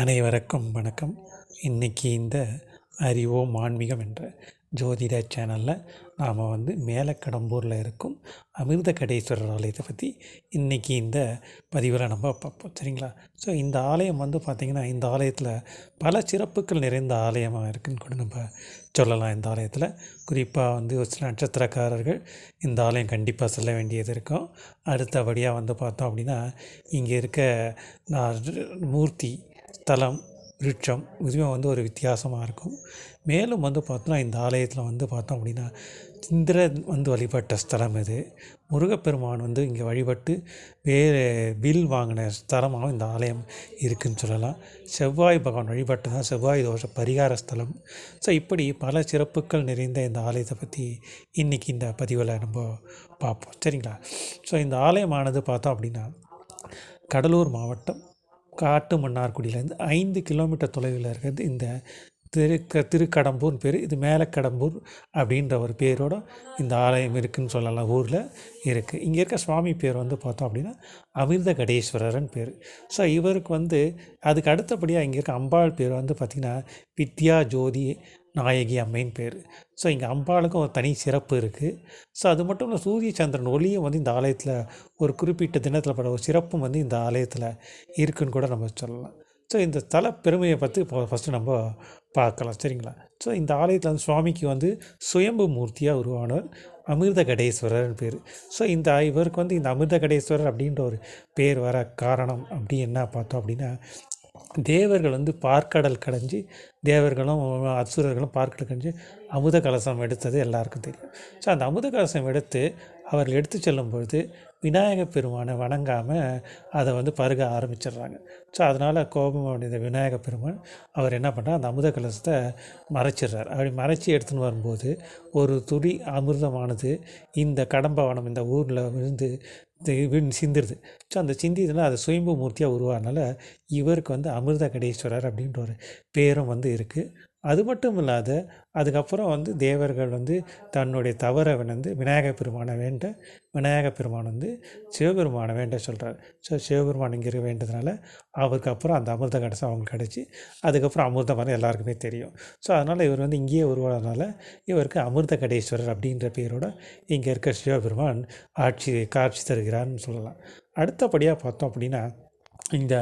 அனைவருக்கும் வணக்கம். இன்றைக்கி இந்த அறிவோம் ஆன்மீகம் என்ற ஜோதிட சேனலில் நாம் வந்து மேலக்கடம்பூரில் இருக்கும் அமிர்த கடேஸ்வரர் ஆலயத்தை பற்றி இன்றைக்கி இந்த பதிவில் நம்ம பார்ப்போம். சரிங்களா? ஸோ இந்த ஆலயம் வந்து பார்த்திங்கன்னா இந்த ஆலயத்தில் பல சிறப்புகள் நிறைந்த ஆலயமாக இருக்குன்னு கூட நம்ம சொல்லலாம். இந்த ஆலயத்தில் குறிப்பாக வந்து ஒரு சில நட்சத்திரக்காரர்கள் இந்த ஆலயம் கண்டிப்பாக செல்ல வேண்டியது இருக்கும். அடுத்தபடியாக வந்து பார்த்தோம் அப்படின்னா இங்கே இருக்க மூர்த்தி ஸ்தலம் விருட்சம் இதுவுமே வந்து ஒரு வித்தியாசமாக இருக்கும். மேலும் வந்து பார்த்தோன்னா இந்த ஆலயத்தில் வந்து பார்த்தோம் அப்படின்னா இந்திரன் வந்து வழிபட்ட ஸ்தலம் இது. முருகப்பெருமான் வந்து இங்கே வழிபட்டு வேறு வில் வாங்கின ஸ்தலமாகவும் இந்த ஆலயம் இருக்குதுன்னு சொல்லலாம். செவ்வாய் பகவான் வழிபட்டு தான் செவ்வாய் தோஷ பரிகார ஸ்தலம். ஸோ இப்படி பல சிறப்புகள் நிறைந்த இந்த ஆலயத்தை பற்றி இன்றைக்கி இந்த பதிவில் நம்ம பார்ப்போம். சரிங்களா? ஸோ இந்த ஆலயமானது பார்த்தோம் அப்படின்னா கடலூர் மாவட்டம் காட்டு மன்னார்குடியிலேருந்து ஐந்து கிலோமீட்டர் தொலைவில் இருக்கிறது இந்த திரு க திருக்கடம்பூர் பேர். இது மேலக்கடம்பூர் அப்படின்ற ஒரு பேரோட இந்த ஆலயம் இருக்குதுன்னு சொல்லலாம் ஊரில் இருக்குது இங்கே இருக்க சுவாமி பேர் வந்து பார்த்தோம் அப்படின்னா அமிர்த கடேஸ்வரர்னு பேர். ஸோ இவருக்கு வந்து அதுக்கு அடுத்தபடியாக இங்கே இருக்க அம்பாள் பேர் வந்து பார்த்திங்கன்னா வித்யா ஜோதி நாயகி அம்மைன்னு பேர். ஸோ இங்கே அம்பாளுக்கும் ஒரு தனி சிறப்பு இருக்குது ஸோ அது மட்டும் இல்லை சூரிய சந்திரன் ஒளியும் வந்து இந்த ஆலயத்தில் ஒரு குறிப்பிட்ட தினத்தில் பட ஒரு சிறப்பும் வந்து இந்த ஆலயத்தில் இருக்குன்னு கூட நம்ம சொல்லலாம். ஸோ இந்த தல பெருமையை பற்றி இப்போ ஃபஸ்ட்டு நம்ம பார்க்கலாம் சரிங்களா? ஸோ இந்த ஆலயத்தில் வந்து சுவாமிக்கு வந்து சுயம்பு மூர்த்தியாக உருவானவர் அமிர்த கடேஸ்வரர்னு பேர். ஸோ இந்த இவருக்கு வந்து இந்த அமிர்த கடேஸ்வரர் அப்படின்ற ஒரு பேர் வர காரணம் அப்படி என்ன பார்த்தோம் அப்படின்னா தேவர்கள் வந்து பார்க்கடல் கடைஞ்சி தேவர்களும் அசுரர்களும் பார்க்கடல் கடைஞ்சி அமுத கலசம் எடுத்தது எல்லாருக்கும் தெரியும். ஸோ அந்த அமுத கலசம் எடுத்து அவர்கள் எடுத்து செல்லும் பொழுது விநாயகப் பெருமானை வணங்காமல் அதை வந்து பருக ஆரம்பிச்சிடுறாங்க. ஸோ அதனால் கோபம் அடைந்த விநாயகப் பெருமான் அவர் என்ன பண்ணுறார் அந்த அமுத கலசத்தை மறைச்சிடுறார். அப்படி மறைச்சி எடுத்துன்னு வரும்போது ஒரு துளி அமிர்தமானது இந்த கடம்பவனம் இந்த ஊரில் விழுந்து சிந்திருது. ஸோ அந்த சிந்தியதுனால் அது சுயம்பு மூர்த்தியாக உருவானால இவருக்கு வந்து அமிர்த கடேஸ்வரர் அப்படின்ற ஒரு பேரும் வந்து இருக்குது அது மட்டும் இல்லாத அதுக்கப்புறம் வந்து தேவர்கள் வந்து தன்னுடைய தவறை வந்து விநாயக பெருமானை வேண்ட விநாயக பெருமான் வந்து சிவபெருமானை வேண்ட சொல்கிறார் ஸோ சிவபெருமான் இங்கே வேண்டதுனால அவருக்கு அப்புறம் அந்த அமிர்த கடைசி அவங்களுக்கு கிடச்சி அதுக்கப்புறம் அமிர்தம் வந்து எல்லாருக்குமே தெரியும். ஸோ அதனால் இவர் வந்து இங்கேயே உருவானதுனால இவருக்கு அமிர்த கடேஸ்வரர் அப்படின்ற பேரோட இங்கே இருக்க சிவபெருமான் ஆட்சி காட்சி தருகிறார்னு சொல்லலாம். அடுத்தபடியாக பார்த்தோம் அப்படின்னா இந்த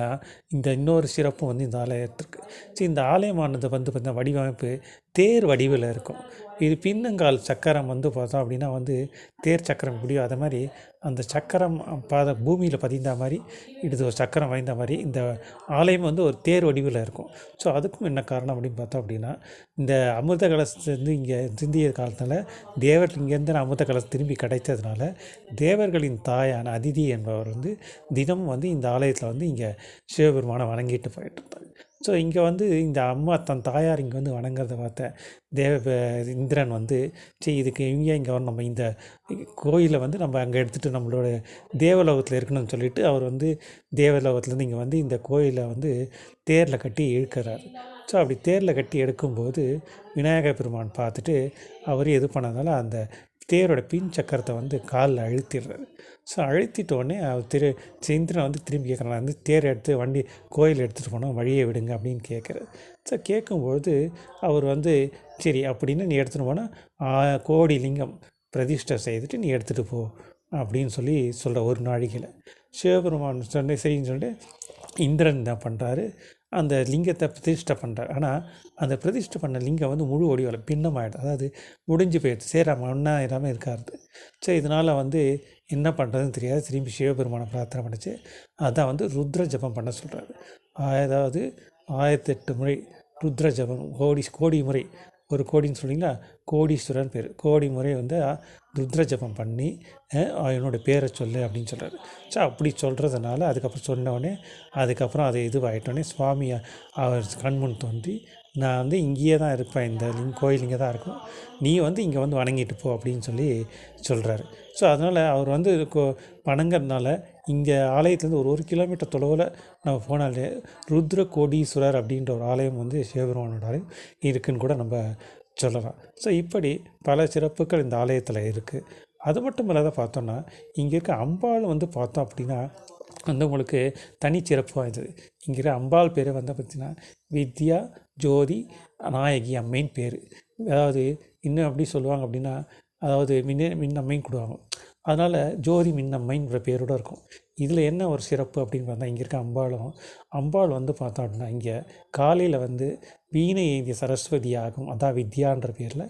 இந்த இன்னொரு சிறப்பு வந்து இந்த ஆலயத்திற்கு. சரி இந்த ஆலயமானது வந்து பார்த்திங்கன்னா வடிவமைப்பு தேர் வடிவில் இருக்கும். இது பின்னங்கால் சக்கரம் வந்து பார்த்தோம் அப்படின்னா வந்து தேர் சக்கரம் எப்படியோ அதை மாதிரி அந்த சக்கரம் பாத பூமியில் பதிந்த மாதிரி இது ஒரு சக்கரம் வாய்ந்த மாதிரி இந்த ஆலயம் வந்து ஒரு தேர் வடிவில் இருக்கும். ஸோ அதுக்கும் என்ன காரணம் அப்படின்னு பார்த்தோம் அப்படின்னா இந்த அமிர்த கலசத்துலேருந்து இங்கே சிந்திய காலத்தில் தேவர் இங்கேருந்து அமிர்த கலசம் திரும்பி கிடைத்ததுனால தேவர்களின் தாயான அதிதி என்பவர் வந்து தினமும் வந்து இந்த ஆலயத்தில் வந்து இங்கே சிவபெருமானை வணங்கிட்டு போயிட்டு இருந்தாங்க ஸோ இங்கே வந்து இந்த அம்மா தன் தாயார் இங்கே வந்து வணங்குறத பார்த்த தேவ இந்திரன் வந்து சரி இதுக்கு இவங்க இங்கே வரும் நம்ம இந்த கோயிலை வந்து நம்ம அங்கே எடுத்துகிட்டு நம்மளோட தேவலோகத்தில் இருக்கணும்னு சொல்லிட்டு அவர் வந்து தேவலோகத்துலேருந்து இங்கே வந்து இந்த கோயிலை வந்து தேரில் கட்டி இழுக்கிறார். ஸோ அப்படி தேரில் கட்டி எடுக்கும்போது விநாயகர் பெருமான் பார்த்துட்டு அவர் இது பண்ணதால அந்த தேரோட பின் சக்கரத்தை வந்து காலில் அழுத்திடுறாரு. ஸோ அழுத்திட்டோடனே அவர் திரு சந்திரன் வந்து திரும்பி கேட்குறாங்க வந்து தேர் எடுத்து வண்டி கோயில் எடுத்துகிட்டு போனோம் வழியை விடுங்க அப்படின்னு கேட்குறாரு ஸோ கேட்கும்பொழுது அவர் வந்து சரி அப்படின்னு நீ எடுத்துகிட்டு போனால் கோடி லிங்கம் பிரதிஷ்டை செய்துட்டு நீ எடுத்துகிட்டு போ அப்படின்னு சொல்லி சொல்கிற ஒரு நாழிகையில். சிவபெருமான் சொன்ன சரின்னு சொல்லிட்டு இந்திரன் என்ன பண்ணுறாரு அந்த லிங்கத்தை பிரதிஷ்டை பண்ணுறார் ஆனால் அந்த பிரதிஷ்டை பண்ண லிங்கம் வந்து முழு ஒடிவில் பின்னமாயிடும் அதாவது முடிஞ்சு போயிடுது. சேராம ஒன்றா இல்லாமல் இருக்காது சரி இதனால் வந்து என்ன பண்ணுறதுன்னு தெரியாது. திரும்பி சிவபெருமானை பிரார்த்தனை பண்ணிச்சு. அதான் வந்து ருத்ர ஜபம் பண்ண சொல்கிறாரு அதாவது ஆயிரத்தெட்டு முறை ருத்ர ஜபம் கோடி கோடி முறை ஒரு கோடின்னு சொன்னீங்களா கோடீஸ்வரன் பேர். கோடி முறை வந்து ருத்ர ஜபம் பண்ணி என்னோடய பேரை சொல்லு அப்படின்னு சொல்கிறாரு ஸோ அப்படி சொல்கிறதுனால அதுக்கப்புறம் சொன்னோடனே அதுக்கப்புறம் அது இதுவாகிட்டோடனே சுவாமி அவர் கண்முன் தோன்றி நான் வந்து இங்கேயே தான் இருப்பேன். இந்த லிங் கோயில் இங்கே தான் இருக்கும். நீ வந்து இங்கே வந்து வணங்கிட்டு போ அப்படின்னு சொல்லி சொல்கிறாரு ஸோ அதனால் அவர் வந்து கோ வணங்குறதுனால இங்கே ஆலயத்துலேருந்து ஒரு ஒரு கிலோமீட்டர் தொலைவில் நம்ம போனாலே ருத்ர கோடீஸ்வரர் அப்படின்ற ஒரு ஆலயம் வந்து சிவபெருமானோட ஆலயம் இருக்குதுன்னு கூட நம்ம சொல்லலாம். ஸோ இப்படி பல சிறப்புகள் இந்த ஆலயத்தில் இருக்குது அது மட்டும் இல்லாத பார்த்தோன்னா இங்கே இருக்க அம்பாள் வந்து பார்த்தோம் அப்படின்னா வந்து உங்களுக்கு தனிச்சிறப்பு வாய்ந்தது. இங்கிற அம்பாள் பேர் வந்து பார்த்திங்கன்னா வித்யா ஜோதி நாயகி அம்மைன்னு பேர். அதாவது இன்னும் எப்படி சொல்லுவாங்க அப்படின்னா அதாவது மின்ன அம்மையும் கொடுவாங்க. அதனால் ஜோதி மின்னம்மைன்ற பேரோடு இருக்கும். இதில் என்ன ஒரு சிறப்பு அப்படின்னு பார்த்தா இங்கே இருக்க அம்பாளும் அம்பாள் வந்து பார்த்தோம் அப்படின்னா இங்கே காலையில் வந்து வீணை ஏந்திய சரஸ்வதி ஆகும் அதான் வித்யான்ற பேரில்.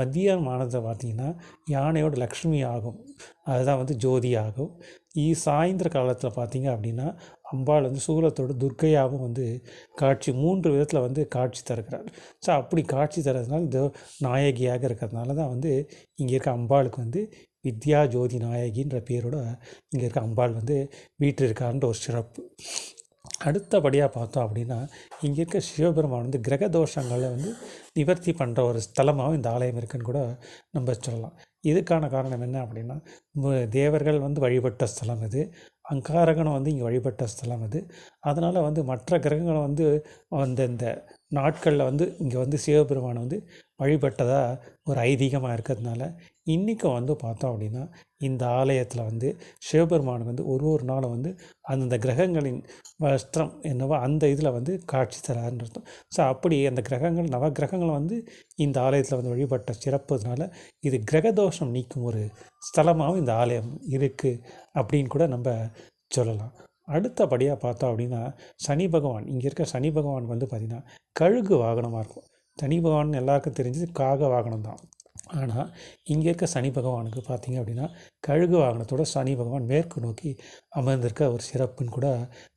மத்தியானம் ஆனதை பார்த்தீங்கன்னா யானையோட லக்ஷ்மி ஆகும் அதுதான் வந்து ஜோதி ஆகும். இ சாயந்தர காலத்தில் பார்த்தீங்க அப்படின்னா அம்பாள் வந்து சூலத்தோட துர்க்கையாகவும் வந்து காட்சி மூன்று விதத்தில் வந்து காட்சி தருகிறார். ஸோ அப்படி காட்சி தரதுனால இந்த நாயகியாக இருக்கிறதுனால தான் வந்து இங்கே இருக்க அம்பாளுக்கு வந்து வித்யா ஜோதி நாயகின்ற பேரோட இங்கே இருக்க அம்பாள் வந்து வீட்டில் இருக்கான்ற ஒரு சிறப்பு. அடுத்தபடியாக பார்த்தோம் அப்படின்னா இங்கே இருக்க சிவபெருமான் வந்து கிரக தோஷங்களை வந்து நிவர்த்தி பண்ணுற ஒரு ஸ்தலமாகவும் இந்த ஆலயம் இருக்குன்னு கூட நம்ம சொல்லலாம். இதுக்கான காரணம் என்ன அப்படின்னா தேவர்கள் வந்து வழிபட்ட ஸ்தலம் இது. அங்காரகணம் வந்து இங்கே வழிபட்ட ஸ்தலம் இது. அதனால் வந்து மற்ற கிரகங்களை வந்து அந்தந்த நாட்களில் வந்து இங்கே வந்து சிவபெருமானை வந்து வழிபட்டதாக ஒரு ஐதீகமாக இருக்கிறதுனால இன்றைக்கும் வந்து பார்த்தோம் அப்படின்னா இந்த ஆலயத்தில் வந்து சிவபெருமானுக்கு வந்து ஒரு ஒரு நாளும் வந்து அந்தந்த கிரகங்களின் வஸ்திரம் என்னவோ அந்த இதில் வந்து காட்சி தராருன்னு அர்த்தம். ஸோ அப்படி அந்த கிரகங்கள் நவ கிரகங்களை வந்து இந்த ஆலயத்தில் வந்து வழிபட்ட சிறப்புனால இது கிரகதோஷம் நீக்கும் ஒரு ஸ்தலமாகவும் இந்த ஆலயம் இருக்குது அப்படின்னு கூட நம்ம சொல்லலாம். அடுத்தபடியாக பார்த்தோம் அப்படின்னா சனி பகவான் இங்கே இருக்க சனி பகவான் வந்து பார்த்திங்கன்னா கழுகு வாகனமாக இருக்கும். சனி பகவான் எல்லாருக்கும் தெரிஞ்சது காக வாகனம் தான் ஆனால் இங்கே இருக்க சனி பகவானுக்கு பார்த்தீங்க அப்படின்னா கழுகு வாகனத்தோட சனி பகவான் மேற்கு நோக்கி அமர்ந்திருக்க ஒரு சிறப்புன்னு கூட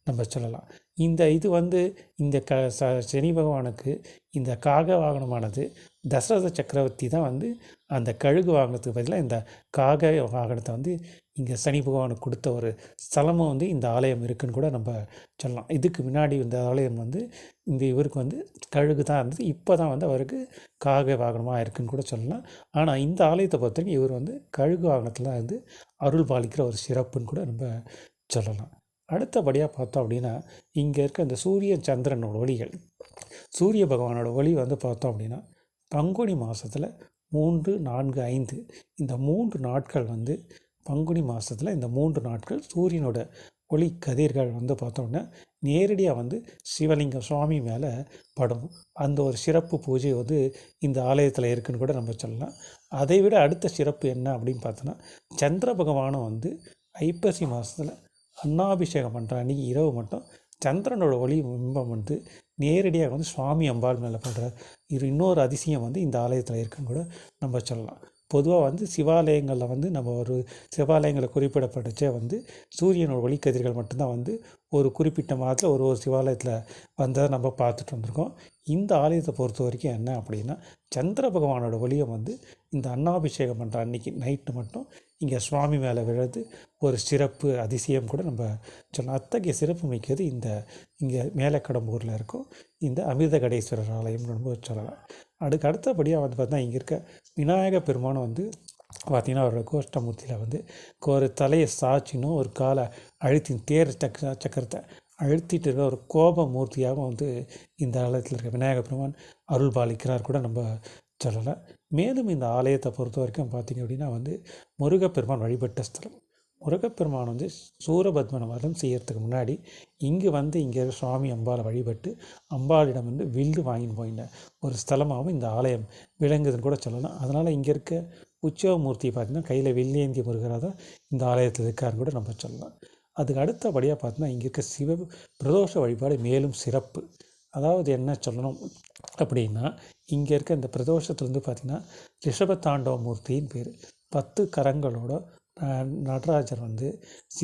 நம்ம சொல்லலாம். இந்த இது வந்து இந்த க ச சனி பகவானுக்கு இந்த காக வாகனமானது தசரத சக்கரவர்த்தி தான் வந்து அந்த கழுகு வாகனத்துக்கு பதிலாக இந்த காக வாகனத்தை வந்து இங்கே சனி பகவானுக்கு கொடுத்த ஒரு ஸ்தலமும் வந்து இந்த ஆலயம் இருக்குன்னு கூட நம்ம சொல்லலாம். இதுக்கு முன்னாடி இந்த ஆலயம் வந்து இந்த இவருக்கு வந்து கழுகு தான் இருந்தது. இப்போ தான் வந்து அவருக்கு காக வாகனமாக இருக்குன்னு கூட சொல்லலாம். ஆனால் இந்த ஆலயத்தை பொறுத்த வரைக்கும் இவர் வந்து கழுகு வாகனத்தில் தான் வந்து அருள் பாலிக்கிற ஒரு சிறப்புன்னு கூட நம்ம சொல்லலாம். அடுத்தபடியாக பார்த்தோம் அப்படின்னா இங்கே இருக்க இந்த சூரிய சந்திரனோட ஒளிகள் சூரிய பகவானோட ஒளி வந்து பார்த்தோம் அப்படின்னா பங்குனி மாதத்தில் மூன்று நான்கு ஐந்து இந்த மூன்று நாட்கள் வந்து பங்குனி மாதத்தில் இந்த மூன்று நாட்கள் சூரியனோட ஒளி கதிர்கள் வந்து பார்த்தோன்னே நேரடியாக வந்து சிவலிங்கம் சுவாமி மேலே படும். அந்த ஒரு சிறப்பு பூஜை வந்து இந்த ஆலயத்தில் இருக்குன்னு கூட நம்ம சொல்லலாம். அதை விட அடுத்த சிறப்பு என்ன அப்படின்னு பார்த்தோன்னா சந்திர பகவானும் வந்து ஐப்பசி மாதத்தில் அன்னாபிஷேகம் பண்ணுற அன்றைக்கி இரவு மட்டும் சந்திரனோட ஒளி பிம்பம் வந்து நேரடியாக வந்து சுவாமி அம்பாள் மேலே படுற இது இன்னொரு அதிசயம் வந்து இந்த ஆலயத்தில் இருக்குன்னு கூட நம்ம சொல்லலாம். பொதுவாக வந்து சிவாலயங்களில் வந்து நம்ம ஒரு சிவாலயங்களை குறிப்பிடப்பட்டுச்சே வந்து சூரியனோட ஒளிக்கதிர்கள் மட்டும்தான் வந்து ஒரு குறிப்பிட்ட மாதத்தில் ஒரு ஒரு சிவாலயத்தில் வந்ததை நம்ம பார்த்துட்டு வந்திருக்கோம். இந்த ஆலயத்தை பொறுத்த வரைக்கும் என்ன அப்படின்னா சந்திர பகவானோட ஒளியை வந்து இந்த அன்னாபிஷேகம் பண்ணுற அன்னைக்கு நைட்டு மட்டும் இங்கே சுவாமி மேலே விழுது ஒரு சிறப்பு அதிசயம் கூட நம்ம சொல்லலாம் அத்தகைய சிறப்பு மிக்கது இந்த இங்கே மேலக்கடம்பூரில் இருக்கும். இந்த அமிர்த கடேஸ்வரர் ஆலயம்னு நம்ம சொல்லலாம். அதுக்கு அடுத்தபடியாக வந்து பார்த்தா இங்கே இருக்க விநாயக பெருமானம் வந்து பார்த்திங்கன்னா அவரோட கோஷ்டமூர்த்தியில் வந்து ஒரு தலையை சாச்சினும் ஒரு காலை அழுத்தி தேர் சக்கர சக்கரத்தை அழுத்திட்டு இருக்க ஒரு கோப மூர்த்தியாகவும் வந்து இந்த ஆலயத்தில் இருக்க விநாயகர் பெருமான் அருள் பாலிக்கிறார் கூட நம்ம சொல்லலை. மேலும் இந்த ஆலயத்தை பொறுத்த வரைக்கும் பார்த்திங்க அப்படின்னா வந்து முருகப்பெருமான் வழிபட்ட ஸ்தலம். முருகப்பெருமான் வந்து சூரபத்மனை வரம் செய்யறதுக்கு முன்னாடி இங்கே வந்து இங்கே சுவாமி அம்பாளை வழிபட்டு அம்பாளிடம் வந்து வில்லு வாங்கின்னு போயின ஒரு ஸ்தலமாகவும் இந்த ஆலயம் விளங்குதுன்னு கூட சொல்லலாம். அதனால் இங்கே இருக்க உற்சவமூர்த்தி பார்த்திங்கன்னா கையில் வில்லேந்திய முருகராக தான் இந்த ஆலயத்தில் இருக்காருன்னு கூட நம்ம சொல்லலாம். அதுக்கு அடுத்தபடியாக பார்த்தீங்கன்னா இங்கே இருக்க சிவ பிரதோஷ வழிபாடு மேலும் சிறப்பு. அதாவது என்ன சொல்லணும் அப்படின்னா இங்கே இருக்க இந்த பிரதோஷத்துலேருந்து பார்த்திங்கன்னா ரிஷபத்தாண்டவ மூர்த்தின்னு பேர். பத்து கரங்களோட நடராஜர் வந்து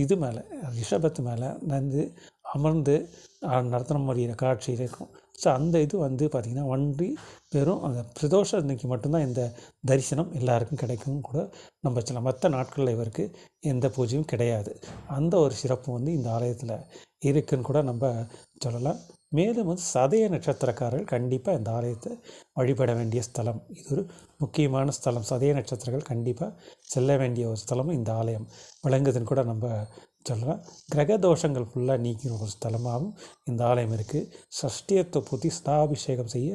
இது மேலே ரிஷபத்து மேலே வந்து அமர்ந்து நடத்தின நடனம் முடிகிற காட்சி இருக்கும். ஸோ அந்த இது வந்து பார்த்திங்கன்னா ஒன்றி வெறும் அந்த பிரதோஷ அன்னைக்கு மட்டும்தான் இந்த தரிசனம் எல்லாருக்கும் கிடைக்கும் கூட நம்ம சில மற்ற நாட்களில் இவருக்கு எந்த பூஜையும் கிடையாது. அந்த ஒரு சிறப்பு வந்து இந்த ஆலயத்தில் இருக்குன்னு கூட நம்ம சொல்லலாம். மேலும் வந்து சதய நட்சத்திரக்காரர்கள் கண்டிப்பாக இந்த ஆலயத்தை வழிபட வேண்டிய ஸ்தலம். இது ஒரு முக்கியமான ஸ்தலம். சதய நட்சத்திரங்கள் கண்டிப்பாக செல்ல வேண்டிய ஒரு ஸ்தலம் இந்த ஆலயம். விளங்குதுன்னு கூட நம்ம சொல்லலாம் கிரக தோஷங்கள் ஃபுல்லாக நீக்கிற ஒரு ஸ்தலமாகவும் இந்த ஆலயம் இருக்குது சஷ்டியத்தை புத்தி ஸ்தாபிஷேகம் செய்ய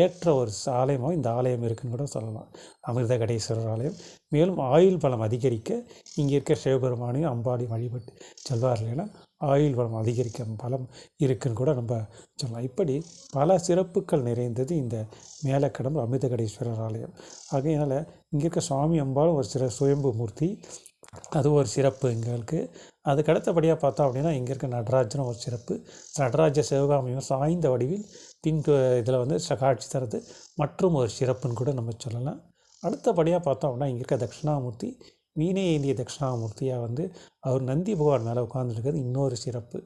ஏற்ற ஒரு ஆலயமாகவும் இந்த ஆலயம் இருக்குன்னு கூட சொல்லலாம். அமிர்த கடேஸ்வரர் ஆலயம். மேலும் ஆயுள் பலம் அதிகரிக்க இங்கே இருக்க சிவபெருமானையும் அம்பாளையும் வழிபட்டு செல்வார் இல்லைன்னா ஆயுள் வளம் அதிகரிக்கும் பலம் இருக்குன்னு கூட நம்ம சொல்லலாம். இப்படி பல சிறப்புகள் நிறைந்தது இந்த மேலக்கடம்பு அமிர்தகடேஸ்வரர் ஆலயம். ஆகையினால் இங்கே இருக்க சுவாமி அம்பாலும் ஒரு சிற சுயம்பு மூர்த்தி. அது ஒரு சிறப்பு எங்களுக்கு அதுக்கு அடுத்தபடியாக பார்த்தோம் அப்படின்னா இங்கே இருக்க நடராஜனும் ஒரு சிறப்பு. நடராஜ சிவகாமியும் சாய்ந்த வடிவில் பின் இதில் வந்து காட்சி தரது. மற்றும் ஒரு சிறப்புன்னு கூட நம்ம சொல்லலாம். அடுத்தபடியாக பார்த்தோம் அப்படின்னா இங்கே இருக்க தட்சிணாமூர்த்தி வீணை ஏந்திய தட்சிணாமூர்த்தியாக வந்து அவர் நந்தி பகவான் மேலே உட்கார்ந்துருக்கிறது இன்னொரு சிறப்பு.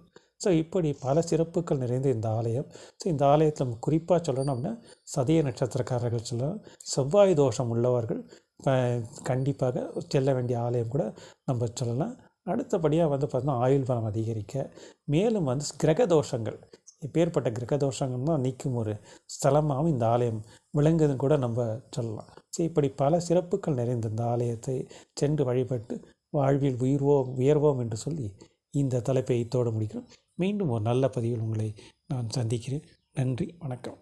ஸோ இப்படி பல சிறப்புகள் நிறைந்த இந்த ஆலயம். ஸோ இந்த ஆலயத்தில் நம்ம குறிப்பாக சொல்லணும் அப்படின்னா சதய நட்சத்திரக்காரர்கள் சொல்லலாம். செவ்வாய் தோஷம் உள்ளவர்கள் கண்டிப்பாக செல்ல வேண்டிய ஆலயம் கூட நம்ம சொல்லலாம். அடுத்தபடியாக வந்து பார்த்தீங்கன்னா ஆயுள் பலம் அதிகரிக்க மேலும் வந்து கிரக தோஷங்கள். இப்பேற்பட்ட கிரக தோஷங்கள்னா நீக்கும் ஒரு ஸ்தலமாகவும் இந்த ஆலயம் விளங்குதுன்னு கூட நம்ம சொல்லலாம். ஸோ இப்படி பல சிறப்புகள் நிறைந்த இந்த ஆலயத்தை சென்று வழிபட்டு வாழ்வில் உயிர்வோம் உயர்வோம் என்று சொல்லி இந்த தலைப்பை இத்தோடு முடிக்கிறோம். மீண்டும் ஒரு நல்ல பதிவில் உங்களை நான் சந்திக்கிறேன். நன்றி வணக்கம்.